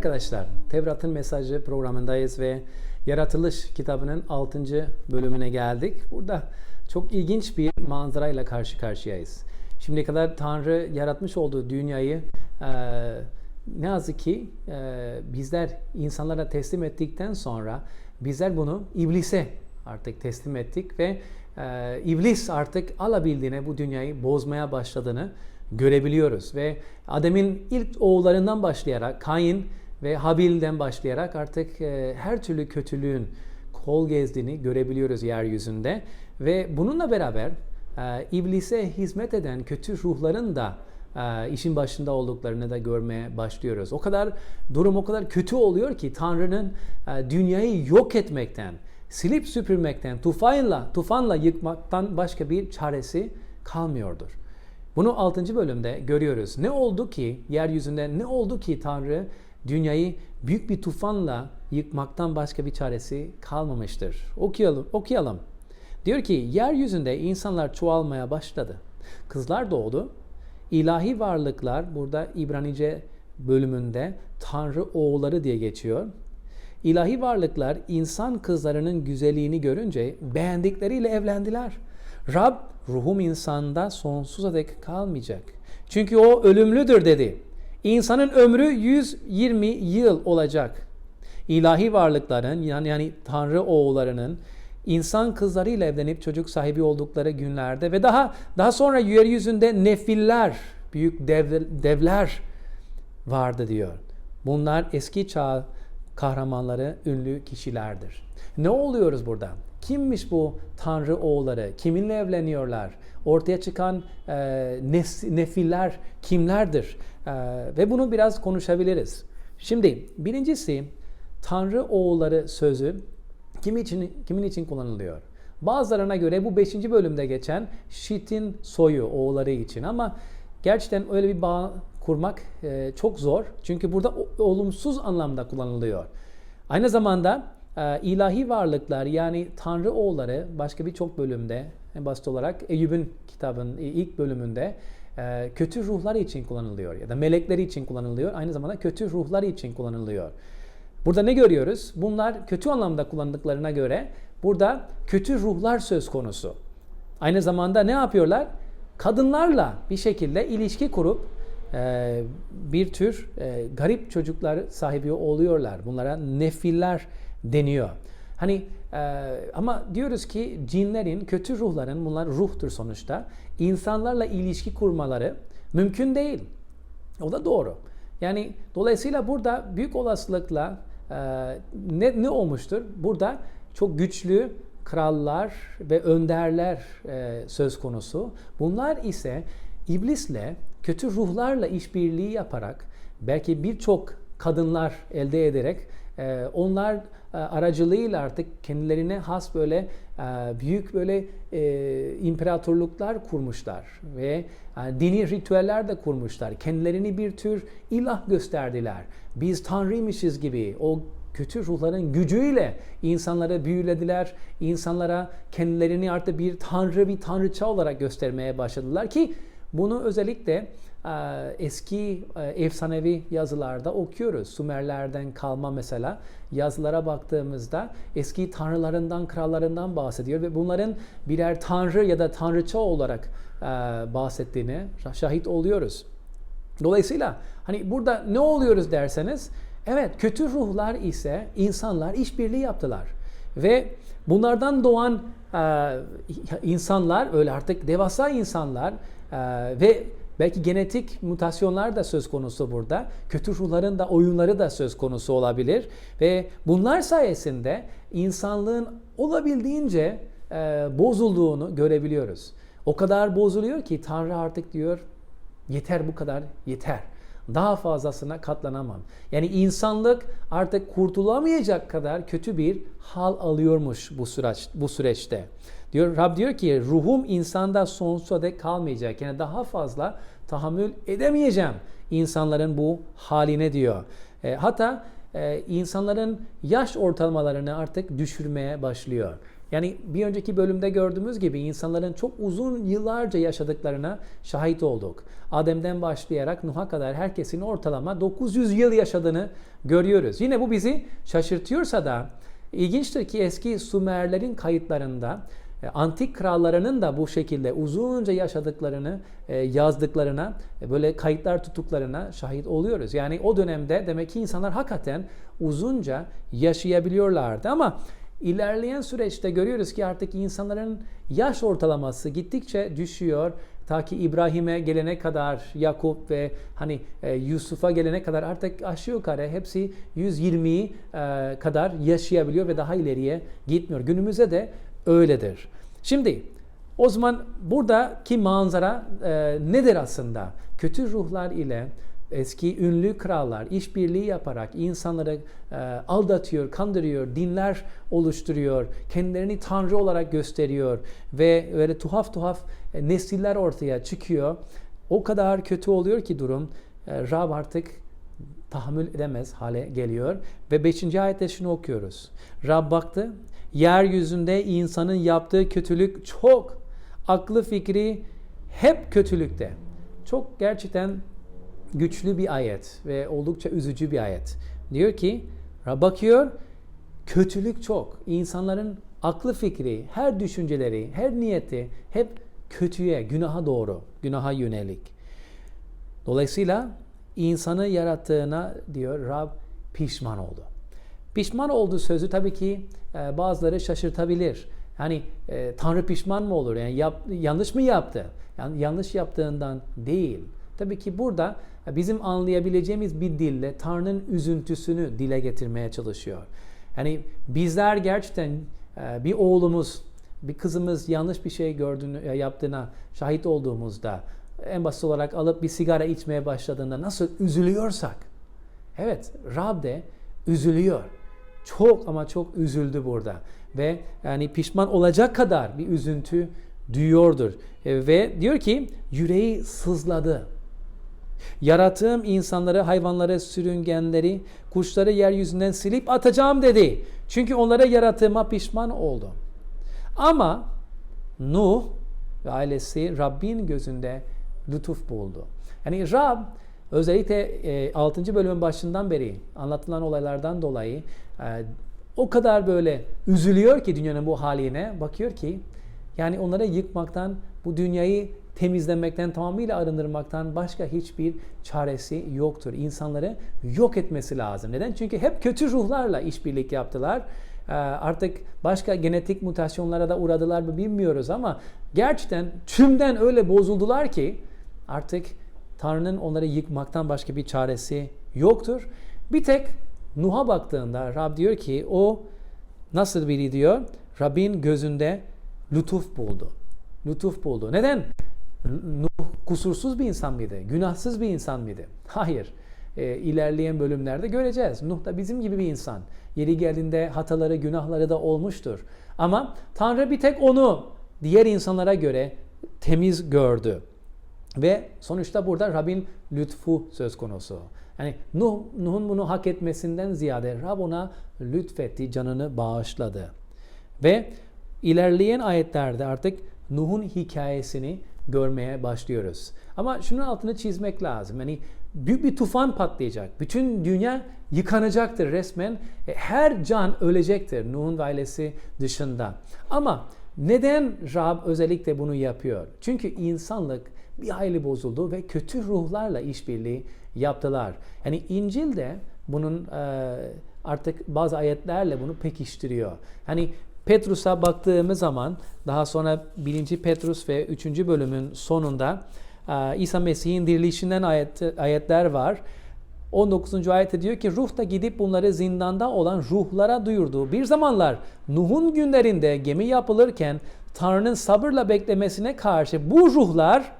Arkadaşlar, Tevrat'ın mesajı programındayız ve Yaratılış kitabının 6. bölümüne geldik. Burada çok ilginç bir manzarayla karşı karşıyayız. Şimdiye kadar Tanrı yaratmış olduğu dünyayı e, ne yazık ki e, bizler insanlara teslim ettikten sonra bizler bunu iblise artık teslim ettik ve e, iblis artık alabildiğine bu dünyayı bozmaya başladığını görebiliyoruz ve Adem'in ilk oğullarından başlayarak Kain ve Habil'den başlayarak artık e, her türlü kötülüğün kol gezdiğini görebiliyoruz yeryüzünde ve bununla beraber e, iblise hizmet eden kötü ruhların da e, işin başında olduklarını da görmeye başlıyoruz. O kadar durum o kadar kötü oluyor ki Tanrı'nın dünyayı yok etmekten, silip süpürmekten, tufanla, tufanla yıkmaktan başka bir çaresi kalmıyordur. Bunu 6. bölümde görüyoruz. Ne oldu ki yeryüzünde ne oldu ki Tanrı dünyayı büyük bir tufanla yıkmaktan başka bir çaresi kalmamıştır. Okuyalım. okuyalım. Diyor ki yeryüzünde insanlar çoğalmaya başladı. Kızlar doğdu. İlahi varlıklar burada İbranice bölümünde Tanrı oğulları diye geçiyor. İlahi varlıklar insan kızlarının güzelliğini görünce beğendikleriyle evlendiler. Rab ruhum insanda sonsuza dek kalmayacak. Çünkü o ölümlüdür dedi. İnsanın ömrü 120 yıl olacak. İlahi varlıkların yani, yani Tanrı oğullarının insan kızlarıyla evlenip çocuk sahibi oldukları günlerde ve daha daha sonra yeryüzünde nefiller, büyük dev, devler vardı diyor. Bunlar eski çağ kahramanları, ünlü kişilerdir. Ne oluyoruz burada? Kimmiş bu Tanrı oğulları? Kiminle evleniyorlar? Ortaya çıkan e, nef- nefiller kimlerdir? E, ve bunu biraz konuşabiliriz. Şimdi birincisi Tanrı oğulları sözü kim için, kimin için kullanılıyor? Bazılarına göre bu 5. bölümde geçen Şit'in soyu oğulları için ama gerçekten öyle bir bağ kurmak e, çok zor. Çünkü burada olumsuz anlamda kullanılıyor. Aynı zamanda ilahi varlıklar yani Tanrı oğulları başka birçok bölümde en basit olarak Eyüp'ün kitabın ilk bölümünde e, kötü ruhlar için kullanılıyor ya da melekleri için kullanılıyor. Aynı zamanda kötü ruhlar için kullanılıyor. Burada ne görüyoruz? Bunlar kötü anlamda kullandıklarına göre burada kötü ruhlar söz konusu. Aynı zamanda ne yapıyorlar? Kadınlarla bir şekilde ilişki kurup e, bir tür e, garip çocuklar sahibi oluyorlar. Bunlara nefiller deniyor. Hani e, ama diyoruz ki cinlerin, kötü ruhların, bunlar ruhtur sonuçta, insanlarla ilişki kurmaları mümkün değil. O da doğru. Yani dolayısıyla burada büyük olasılıkla e, ne, ne olmuştur? Burada çok güçlü krallar ve önderler e, söz konusu. Bunlar ise iblisle, kötü ruhlarla işbirliği yaparak belki birçok kadınlar elde ederek e, onlar aracılığıyla artık kendilerine has böyle e, büyük böyle e, imparatorluklar kurmuşlar ve e, dini ritüeller de kurmuşlar. Kendilerini bir tür ilah gösterdiler. Biz tanrıymışız gibi o kötü ruhların gücüyle insanları büyülediler. İnsanlara kendilerini artık bir tanrı, bir tanrıça olarak göstermeye başladılar ki bunu özellikle e, eski e, efsanevi yazılarda okuyoruz. Sumerlerden kalma mesela yazılara baktığımızda eski tanrılarından, krallarından bahsediyor ve bunların birer tanrı ya da tanrıça olarak e, bahsettiğini şahit oluyoruz. Dolayısıyla hani burada ne oluyoruz derseniz evet kötü ruhlar ise insanlar işbirliği yaptılar ve bunlardan doğan e, insanlar öyle artık devasa insanlar ve belki genetik mutasyonlar da söz konusu burada. Kötü ruhların da oyunları da söz konusu olabilir ve bunlar sayesinde insanlığın olabildiğince e, bozulduğunu görebiliyoruz. O kadar bozuluyor ki Tanrı artık diyor yeter bu kadar yeter. Daha fazlasına katlanamam. Yani insanlık artık kurtulamayacak kadar kötü bir hal alıyormuş bu süreç bu süreçte. Diyor Rab diyor ki ruhum insanda sonsuza dek kalmayacak. Yani daha fazla tahammül edemeyeceğim insanların bu haline diyor. E, hatta e, insanların yaş ortalamalarını artık düşürmeye başlıyor. Yani bir önceki bölümde gördüğümüz gibi insanların çok uzun yıllarca yaşadıklarına şahit olduk. Adem'den başlayarak Nuh'a kadar herkesin ortalama 900 yıl yaşadığını görüyoruz. Yine bu bizi şaşırtıyorsa da ilginçtir ki eski Sümerlerin kayıtlarında antik krallarının da bu şekilde uzunca yaşadıklarını e, yazdıklarına, e, böyle kayıtlar tuttuklarına şahit oluyoruz. Yani o dönemde demek ki insanlar hakikaten uzunca yaşayabiliyorlardı ama ilerleyen süreçte görüyoruz ki artık insanların yaş ortalaması gittikçe düşüyor. Ta ki İbrahim'e gelene kadar, Yakup ve hani Yusuf'a gelene kadar artık aşağı yukarı hepsi 120 e, kadar yaşayabiliyor ve daha ileriye gitmiyor. Günümüzde de öyledir. Şimdi o zaman buradaki manzara e, nedir aslında? Kötü ruhlar ile eski ünlü krallar işbirliği yaparak insanları e, aldatıyor, kandırıyor, dinler oluşturuyor, kendilerini tanrı olarak gösteriyor ve öyle tuhaf tuhaf e, nesiller ortaya çıkıyor. O kadar kötü oluyor ki durum e, Rab artık tahammül edemez hale geliyor ve 5. ayette şunu okuyoruz. Rab baktı yeryüzünde insanın yaptığı kötülük çok. Aklı fikri hep kötülükte. Çok gerçekten güçlü bir ayet ve oldukça üzücü bir ayet. Diyor ki Rab bakıyor kötülük çok. İnsanların aklı fikri, her düşünceleri, her niyeti hep kötüye, günaha doğru, günaha yönelik. Dolayısıyla insanı yarattığına diyor Rab pişman oldu. Pişman olduğu sözü tabii ki e, bazıları şaşırtabilir. Hani e, Tanrı pişman mı olur? Yani yap, yanlış mı yaptı? Yani yanlış yaptığından değil. Tabii ki burada e, bizim anlayabileceğimiz bir dille Tanrı'nın üzüntüsünü dile getirmeye çalışıyor. Yani bizler gerçekten e, bir oğlumuz, bir kızımız yanlış bir şey gördüğünü, e, yaptığına şahit olduğumuzda en basit olarak alıp bir sigara içmeye başladığında nasıl üzülüyorsak evet Rab de üzülüyor. Çok ama çok üzüldü burada. Ve yani pişman olacak kadar bir üzüntü duyuyordur. E, ve diyor ki yüreği sızladı. Yarattığım insanları, hayvanları, sürüngenleri, kuşları yeryüzünden silip atacağım dedi. Çünkü onlara yarattığıma pişman oldum. Ama Nuh ve ailesi Rabbin gözünde lütuf buldu. Yani Rab özellikle e, 6. bölümün başından beri anlatılan olaylardan dolayı e, o kadar böyle üzülüyor ki dünyanın bu haline bakıyor ki yani onları yıkmaktan bu dünyayı temizlemekten tamamıyla arındırmaktan başka hiçbir çaresi yoktur. İnsanları yok etmesi lazım. Neden? Çünkü hep kötü ruhlarla işbirlik yaptılar. Ee, artık başka genetik mutasyonlara da uğradılar mı bilmiyoruz ama gerçekten tümden öyle bozuldular ki artık Tanrı'nın onları yıkmaktan başka bir çaresi yoktur. Bir tek Nuh'a baktığında Rab diyor ki o nasıl biri diyor? Rabbin gözünde lütuf buldu. Lütuf buldu. Neden? Nuh kusursuz bir insan mıydı? Günahsız bir insan mıydı? Hayır. E, ilerleyen bölümlerde göreceğiz. Nuh da bizim gibi bir insan. Yeri geldiğinde hataları, günahları da olmuştur. Ama Tanrı bir tek onu diğer insanlara göre temiz gördü. Ve sonuçta burada Rabbin lütfu söz konusu. Yani Nuh, Nuh'un bunu hak etmesinden ziyade Rab ona lütfetti, canını bağışladı. Ve ilerleyen ayetlerde artık Nuh'un hikayesini görmeye başlıyoruz. Ama şunun altını çizmek lazım. Yani büyük bir tufan patlayacak. Bütün dünya yıkanacaktır resmen. E, her can ölecektir Nuh'un ailesi dışında. Ama neden Rab özellikle bunu yapıyor? Çünkü insanlık bir hayli bozuldu ve kötü ruhlarla işbirliği yaptılar. Yani İncil'de bunun e, artık bazı ayetlerle bunu pekiştiriyor. Hani Petrus'a baktığımız zaman daha sonra 1. Petrus ve 3. bölümün sonunda e, İsa Mesih'in dirilişinden ayet, ayetler var. 19. ayette diyor ki ruh da gidip bunları zindanda olan ruhlara duyurdu. Bir zamanlar Nuh'un günlerinde gemi yapılırken Tanrı'nın sabırla beklemesine karşı bu ruhlar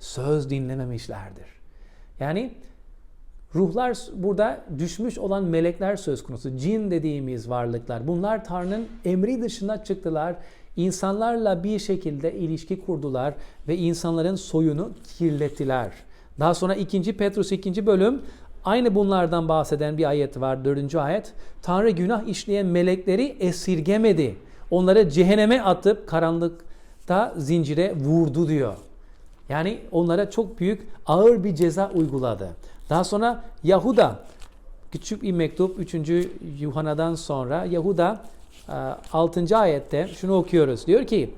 söz dinlememişlerdir. Yani ruhlar burada düşmüş olan melekler söz konusu. Cin dediğimiz varlıklar. Bunlar Tanrı'nın emri dışına çıktılar. İnsanlarla bir şekilde ilişki kurdular ve insanların soyunu kirlettiler. Daha sonra 2. Petrus 2. bölüm aynı bunlardan bahseden bir ayet var. 4. ayet. Tanrı günah işleyen melekleri esirgemedi. onları cehenneme atıp karanlıkta zincire vurdu diyor. Yani onlara çok büyük ağır bir ceza uyguladı. Daha sonra Yahuda küçük bir mektup 3. Yuhanna'dan sonra Yahuda 6. ayette şunu okuyoruz. Diyor ki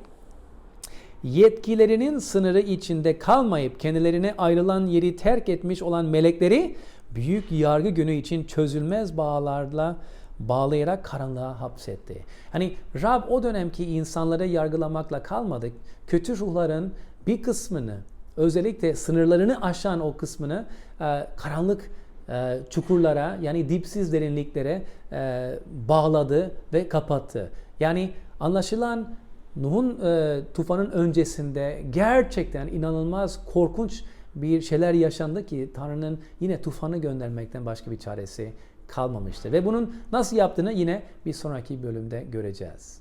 yetkilerinin sınırı içinde kalmayıp kendilerine ayrılan yeri terk etmiş olan melekleri büyük yargı günü için çözülmez bağlarla bağlayarak karanlığa hapsetti. Hani Rab o dönemki insanları yargılamakla kalmadık. Kötü ruhların bir kısmını özellikle sınırlarını aşan o kısmını e, karanlık e, çukurlara yani dipsiz derinliklere e, bağladı ve kapattı. Yani anlaşılan Nuh'un e, tufanın öncesinde gerçekten inanılmaz korkunç bir şeyler yaşandı ki Tanrı'nın yine tufanı göndermekten başka bir çaresi kalmamıştı. Ve bunun nasıl yaptığını yine bir sonraki bölümde göreceğiz.